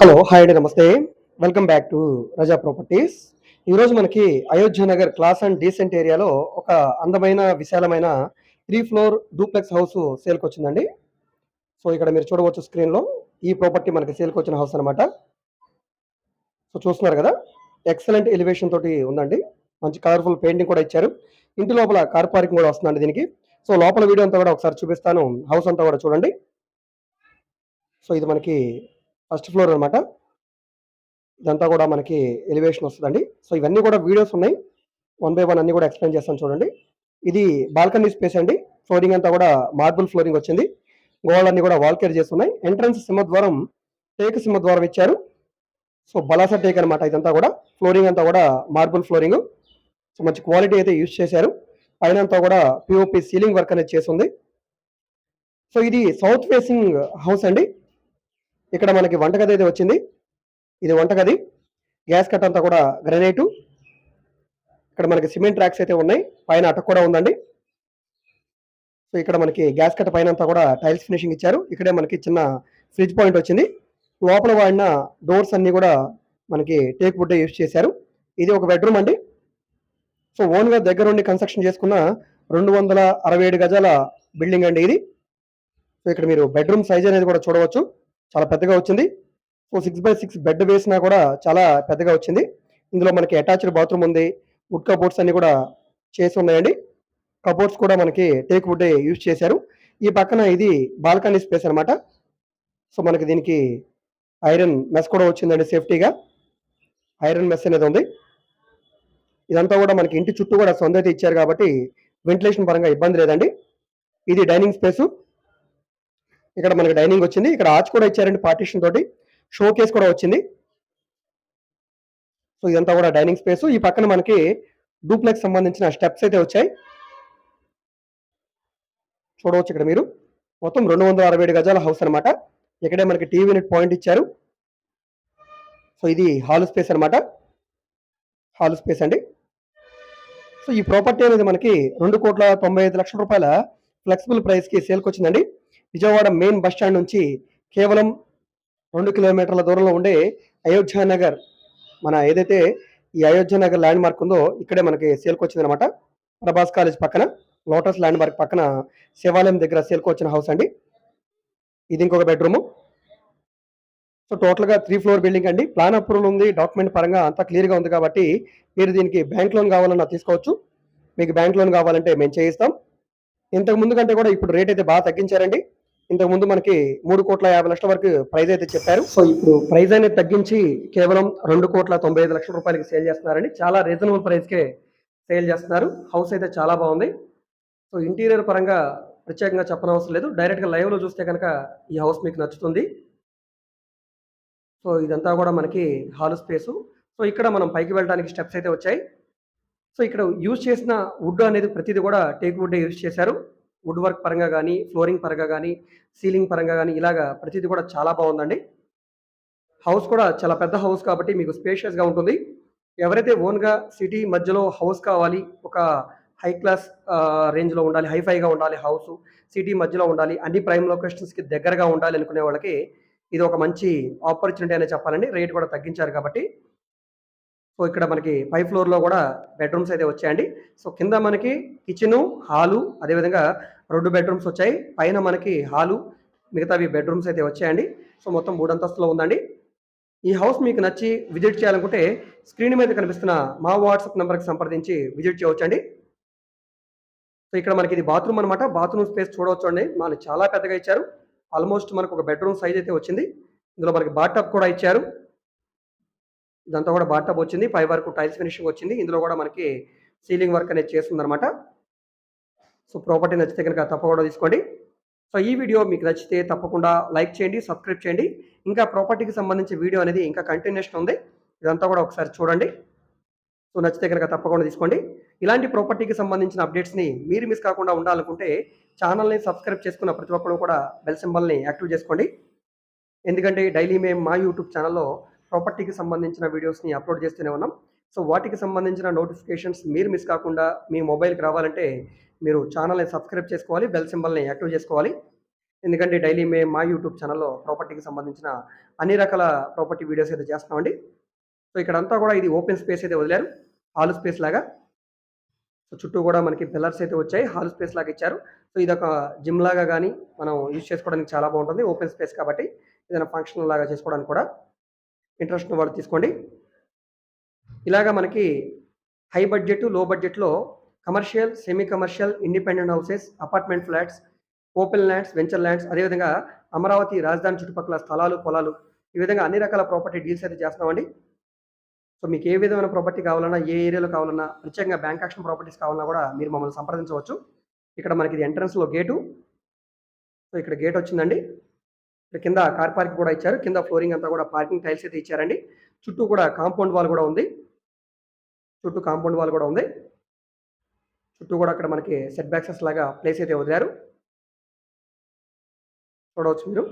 Hello hi అండి నమస్తే. Welcome back to Raza properties ఈరోజు మనకి Ayodhya Nagar class and decent ఏరియాలో ఒక అందమైన విశాలమైన త్రీ ఫ్లోర్ డూప్లెక్స్ హౌస్ సేల్కి వచ్చిందండి. సో ఇక్కడ మీరు చూడవచ్చు స్క్రీన్లో ఈ ప్రాపర్టీ మనకి సేల్కి వచ్చిన హౌస్ అనమాట సో చూస్తున్నారు కదా? ఎక్సలెంట్ ఎలివేషన్ తోటి ఉందండి. మంచి కలర్ఫుల్ పెయింటింగ్ కూడా ఇచ్చారు. ఇంటి లోపల కార్ పార్కింగ్ కూడా వస్తుందండి దీనికి. సో లోపల వీడియో అంతా కూడా ఒకసారి చూపిస్తాను. హౌస్ అంతా కూడా చూడండి. సో ఇది మనకి ఫస్ట్ ఫ్లోర్ అనమాట ఇదంతా కూడా మనకి ఎలివేషన్ వస్తుందండి. సో ఇవన్నీ కూడా వీడియోస్ ఉన్నాయి. వన్ బై వన్ అన్ని కూడా ఎక్స్ప్లెయిన్ చేస్తాను చూడండి. ఇది బాల్కనీ స్పేస్ అండి. ఫ్లోరింగ్ అంతా కూడా మార్బుల్ ఫ్లోరింగ్ వచ్చింది. గోడలన్నీ కూడా వాల్ కేర్ చేస్తున్నాయి. ఎంట్రన్స్ సింహద్వారం టేక్ సింహద్వారం ఇచ్చారు. సో బలాసా టేక్ అనమాట ఇదంతా కూడా. ఫ్లోరింగ్ అంతా కూడా మార్బుల్ ఫ్లోరింగ్ సో మంచి క్వాలిటీ అయితే యూజ్ చేశారు. పైన అంతా కూడా పిఓపి సీలింగ్ వర్క్ అనేది చేస్తుంది. సో ఇది సౌత్ ఫేసింగ్ హౌస్ అండి. ఇక్కడ మనకి వంటగది అయితే వచ్చింది. ఇది వంటగది. గ్యాస్ కట్ అంతా కూడా గ్రనైటు. ఇక్కడ మనకి సిమెంట్ ట్రాక్స్ అయితే ఉన్నాయి. పైన అటక్ కూడా ఉందండి. సో ఇక్కడ మనకి గ్యాస్ కట్ పైన అంతా కూడా టైల్స్ ఫినిషింగ్ ఇచ్చారు. ఇక్కడే మనకి చిన్న ఫ్రిడ్జ్ పాయింట్ వచ్చింది. లోపల వాడిన డోర్స్ అన్నీ కూడా మనకి టేక్ వుడ్ యూజ్ చేశారు. ఇది ఒక బెడ్రూమ్ అండి. సో ఓన్గా దగ్గర ఉండి కన్స్ట్రక్షన్ చేసుకున్న రెండు వందల అరవై ఏడు గజాల బిల్డింగ్ అండి ఇది. సో ఇక్కడ మీరు బెడ్రూమ్ సైజ్ అనేది కూడా చూడవచ్చు. చాలా పెద్దగా వచ్చింది. So six by six bed వేసినా కూడా చాలా పెద్దగా వచ్చింది. ఇందులో మనకి అటాచ్డ్ బాత్రూమ్ ఉంది. వుడ్ కబోర్డ్స్ అన్ని కూడా చేసి ఉన్నాయండి. కబోర్డ్స్ కూడా మనకి టేక్ వుడ్ యూజ్ చేశారు. ఈ పక్కన ఇది బాల్కనీ స్పేస్ అనమాట సో మనకి దీనికి ఐరన్ మెస్ కూడా వచ్చిందండి సేఫ్టీగా ఐరన్ మెస్ అనేది ఉంది. ఇదంతా కూడా మనకి ఇంటి చుట్టూ కూడా సొంత ఇచ్చారు కాబట్టి వెంటిలేషన్ పరంగా ఇబ్బంది లేదండి. ఇది డైనింగ్ స్పేసు ఇక్కడ మనకి డైనింగ్ వచ్చింది. ఇక్కడ ఆర్చ్ కూడా ఇచ్చారండి పార్టీషన్ తోటి. షో కేస్ కూడా వచ్చింది. సో ఇదంతా కూడా డైనింగ్ స్పేస్ ఈ పక్కన మనకి డూప్లెక్స్ సంబంధించిన స్టెప్స్ అయితే వచ్చాయి. చూడవచ్చు ఇక్కడ మీరు. మొత్తం రెండు వందల అరవై ఏడు గజాల హౌస్ అనమాట ఇక్కడే మనకి టీవీ యూనిట్ పాయింట్ ఇచ్చారు. సో ఇది హాల్ స్పేస్ అనమాట హాల్ స్పేస్ అండి. సో ఈ ప్రాపర్టీ అనేది మనకి రెండు కోట్ల తొంభై ఐదు లక్షల రూపాయల ఫ్లెక్సిబుల్ ప్రైస్కి సేల్కి వచ్చిందండి. విజయవాడ మెయిన్ బస్ స్టాండ్ నుంచి కేవలం రెండు కిలోమీటర్ల దూరంలో ఉండే అయోధ్య నగర్ మన ఏదైతే ఈ అయోధ్య నగర్ ల్యాండ్ మార్క్ ఉందో ఇక్కడే మనకి సేల్కి వచ్చిందనమాట ప్రభాస్ కాలేజ్ పక్కన లోటస్ ల్యాండ్ మార్క్ పక్కన శివాలయం దగ్గర సేల్కి వచ్చిన హౌస్ అండి. ఇది ఇంకొక బెడ్రూము సో టోటల్గా త్రీ ఫ్లోర్ బిల్డింగ్ అండి. ప్లాన్ అప్రూవల్ ఉంది డాక్యుమెంట్ పరంగా అంతా క్లియర్గా ఉంది కాబట్టి మీరు దీనికి బ్యాంక్ లోన్ కావాలన్నా తీసుకోవచ్చు. మీకు బ్యాంక్ లోన్ కావాలంటే మేము చేయిస్తాం. ఇంతకు ముందు కంటే కూడా ఇప్పుడు రేట్ అయితే బాగా తగ్గించారండి. ఇంతకు ముందు మనకి మూడు కోట్ల యాభై లక్షల వరకు ప్రైజ్ అయితే చెప్పారు. సో ఇప్పుడు ప్రైజ్ అనేది తగ్గించి కేవలం రెండు కోట్ల తొంభై ఐదు లక్షల రూపాయలకి సేల్ చేస్తున్నారండి చాలా రీజనబుల్ ప్రైస్కే సేల్ చేస్తున్నారు. హౌస్ అయితే చాలా బాగుంది. సో ఇంటీరియర్ పరంగా ప్రత్యేకంగా చెప్పనవసరం లేదు. డైరెక్ట్గా లైవ్లో చూస్తే కనుక ఈ హౌస్ మీకు నచ్చుతుంది. సో ఇదంతా కూడా మనకి హాల్ స్పేసు. సో ఇక్కడ మనం పైకి వెళ్ళడానికి స్టెప్స్ అయితే వచ్చాయి. సో ఇక్కడ యూజ్ చేసిన వుడ్ అనేది ప్రతిదీ కూడా టేక్ వుడ్ యూజ్ చేశారు. వుడ్ వర్క్ పరంగా కానీ ఫ్లోరింగ్ పరంగా కానీ సీలింగ్ పరంగా కానీ ఇలాగా ప్రతిదీ కూడా చాలా బాగుందండి హౌస్ కూడా చాలా పెద్ద హౌస్ కాబట్టి మీకు స్పేషియస్గా ఉంటుంది. ఎవరైతే ఓన్గా సిటీ మధ్యలో హౌస్ కావాలి ఒక హై క్లాస్ రేంజ్లో ఉండాలి హైఫైగా ఉండాలి హౌస్ సిటీ మధ్యలో ఉండాలి అన్ని ప్రైమ్ లొకేషన్స్కి దగ్గరగా ఉండాలి అనుకునే వాళ్ళకి ఇది ఒక మంచి ఆపర్చునిటీ అనే చెప్పాలండి. రేట్ కూడా తగ్గించారు కాబట్టి. సో ఇక్కడ మనకి పై ఫ్లోర్లో కూడా బెడ్రూమ్స్ అయితే వచ్చాయండి. సో కింద మనకి కిచెను హాలు అదేవిధంగా రెండు బెడ్రూమ్స్ వచ్చాయి. పైన మనకి హాలు మిగతావి బెడ్రూమ్స్ అయితే వచ్చాయండి. సో మొత్తం మూడు అంతస్తులో ఉందండి. ఈ హౌస్ మీకు నచ్చి విజిట్ చేయాలనుకుంటే స్క్రీన్ మీద కనిపిస్తున్న మా వాట్సాప్ నెంబర్కి సంప్రదించి విజిట్ చేయవచ్చండి. సో ఇక్కడ మనకి ఇది బాత్రూమ్ అనమాట బాత్రూమ్ స్పేస్ చూడవచ్చు అండి మనకి చాలా పెద్దగా ఇచ్చారు. ఆల్మోస్ట్ మనకు ఒక బెడ్రూమ్ సైజ్ అయితే వచ్చింది. ఇందులో మనకి బాటప్ కూడా ఇచ్చారు. ఇదంతా కూడా బాటప్ వచ్చింది. పై వరకు టైల్స్ ఫినిషింగ్ వచ్చింది. ఇందులో కూడా మనకి సీలింగ్ వర్క్ అనేది చేస్తుందనమాట సో ప్రాపర్టీ నచ్చితే కనుక తప్పకుండా తీసుకోండి. సో ఈ వీడియో మీకు నచ్చితే తప్పకుండా లైక్ చేయండి సబ్స్క్రైబ్ చేయండి. ఇంకా ప్రాపర్టీకి సంబంధించి వీడియో అనేది ఇంకా కంటిన్యూషన్ ఉంది. ఇదంతా కూడా ఒకసారి చూడండి. సో నచ్చితే కనుక తప్పకుండా తీసుకోండి. ఇలాంటి ప్రాపర్టీకి సంబంధించిన అప్డేట్స్ని మీరు మిస్ కాకుండా ఉండాలనుకుంటే ఛానల్ని సబ్స్క్రైబ్ చేసుకున్న ప్రతి ఒక్కరు కూడా బెల్ సింబల్ని యాక్టివ్ చేసుకోండి. ఎందుకంటే డైలీ మేము మా యూట్యూబ్ ఛానల్లో ప్రాపర్టీకి సంబంధించిన వీడియోస్ని అప్లోడ్ చేస్తూనే ఉన్నాం. సో వాటికి సంబంధించిన నోటిఫికేషన్స్ మీరు మిస్ కాకుండా మీ మొబైల్కి రావాలంటే మీరు ఛానల్ని సబ్స్క్రైబ్ చేసుకోవాలి బెల్ సింబల్ని యాక్టివ్ చేసుకోవాలి. ఎందుకంటే డైలీ మేము మా యూట్యూబ్ ఛానల్లో ప్రాపర్టీకి సంబంధించిన అన్ని రకాల ప్రాపర్టీ వీడియోస్ అయితే చేస్తున్నామండి. సో ఇక్కడంతా కూడా ఇది ఓపెన్ స్పేస్ అయితే వదిలారు. హాల్ స్పేస్ లాగా. సో చుట్టూ కూడా మనకి పిల్లర్స్ అయితే వచ్చాయి. హాల్ స్పేస్ లాగా ఇచ్చారు. సో ఇది ఒక జిమ్ లాగా కానీ మనం యూజ్ చేసుకోవడానికి చాలా బాగుంటుంది. ఓపెన్ స్పేస్ కాబట్టి ఏదైనా ఫంక్షన్ లాగా చేసుకోవడానికి కూడా ఇంట్రెస్ట్ వాళ్ళు తీసుకోండి. ఇలాగా మనకి హై బడ్జెట్లో బడ్జెట్లో commercial semi commercial independent houses apartment flats open lands venture lands అదేవిధంగా అమరావతి రాజధాని చుట్టుపక్కల స్థలాలు పొలాలు ఈ విధంగా అన్ని రకాల ప్రాపర్టీ డీల్స్ అయితే చేస్తున్నామండి. సో మీకు ఏ విధమైన ప్రాపర్టీ కావాలన్నా ఏ ఏరియాలో కావాలన్నా ప్రత్యేకంగా బ్యాంక్ యాక్షన్ ప్రాపర్టీస్ కావాలన్నా కూడా మీరు మమ్మల్ని సంప్రదించవచ్చు. ఇక్కడ మనకి ఇది ఎంట్రన్స్లో గేటు. సో ఇక్కడ గేట్ వచ్చిందండి. ఇక్కడ కింద కార్ పార్కింగ్ కూడా ఇచ్చారు. కింద ఫ్లోరింగ్ అంతా కూడా పార్కింగ్ టైల్స్ అయితే ఇచ్చారండి. చుట్టూ కూడా కాంపౌండ్ వాల్ కూడా ఉంది. చుట్టూ కాంపౌండ్ వాల్ కూడా ఉంది. చుట్టూ కూడా అక్కడ మనకి సెట్ బ్యాక్సెస్ లాగా ప్లేస్ అయితే వదిలారు. చూడవచ్చు మీరు.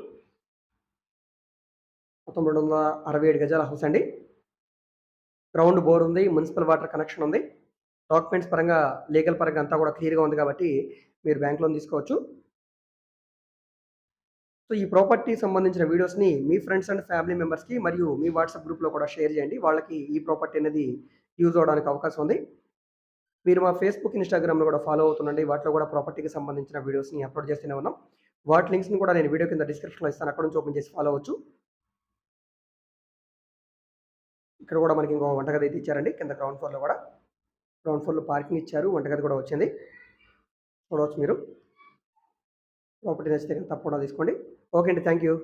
మొత్తం రెండు వందల అరవై ఏడు గజాల హౌస్ అండి. గ్రౌండ్ బోర్ ఉంది మున్సిపల్ వాటర్ కనెక్షన్ ఉంది. డాక్యుమెంట్స్ పరంగా లీగల్ పరంగా అంతా కూడా క్లియర్గా ఉంది కాబట్టి మీరు బ్యాంక్ లోన్ తీసుకోవచ్చు. సో ఈ ప్రాపర్టీ సంబంధించిన వీడియోస్ని మీ ఫ్రెండ్స్ అండ్ ఫ్యామిలీ మెంబర్స్కి మరియు మీ వాట్సాప్ గ్రూప్లో కూడా షేర్ చేయండి. వాళ్ళకి ఈ ప్రాపర్టీ అనేది యూజ్ అవడానికి అవకాశం ఉంది. మీరు మా ఫేస్బుక్ ఇన్స్టాగ్రామ్లో కూడా ఫాలో అవుతుండండి. వాటిలో కూడా ప్రాపర్టీకి సంబంధించిన వీడియోస్ని అప్లోడ్ చేస్తూనే ఉన్నాం. వాటి లింక్స్ని కూడా నేను వీడియో కింద డిస్క్రిప్షన్లో ఇస్తాను. అక్కడ నుంచి ఓపెన్ చేసి ఫాలో అవ్వచ్చు. ఇక్కడ కూడా మనకి ఇంకో వంటగది అయితే ఇచ్చారండి. కింద గ్రౌండ్ ఫ్లోర్లో కూడా. గ్రౌండ్ ఫ్లోర్లో పార్కింగ్ ఇచ్చారు. వంటగది కూడా వచ్చింది. చూడవచ్చు మీరు. ప్రాపర్టీ నచ్చితే తప్పకుండా తీసుకోండి. ఓకే అండి. Thank you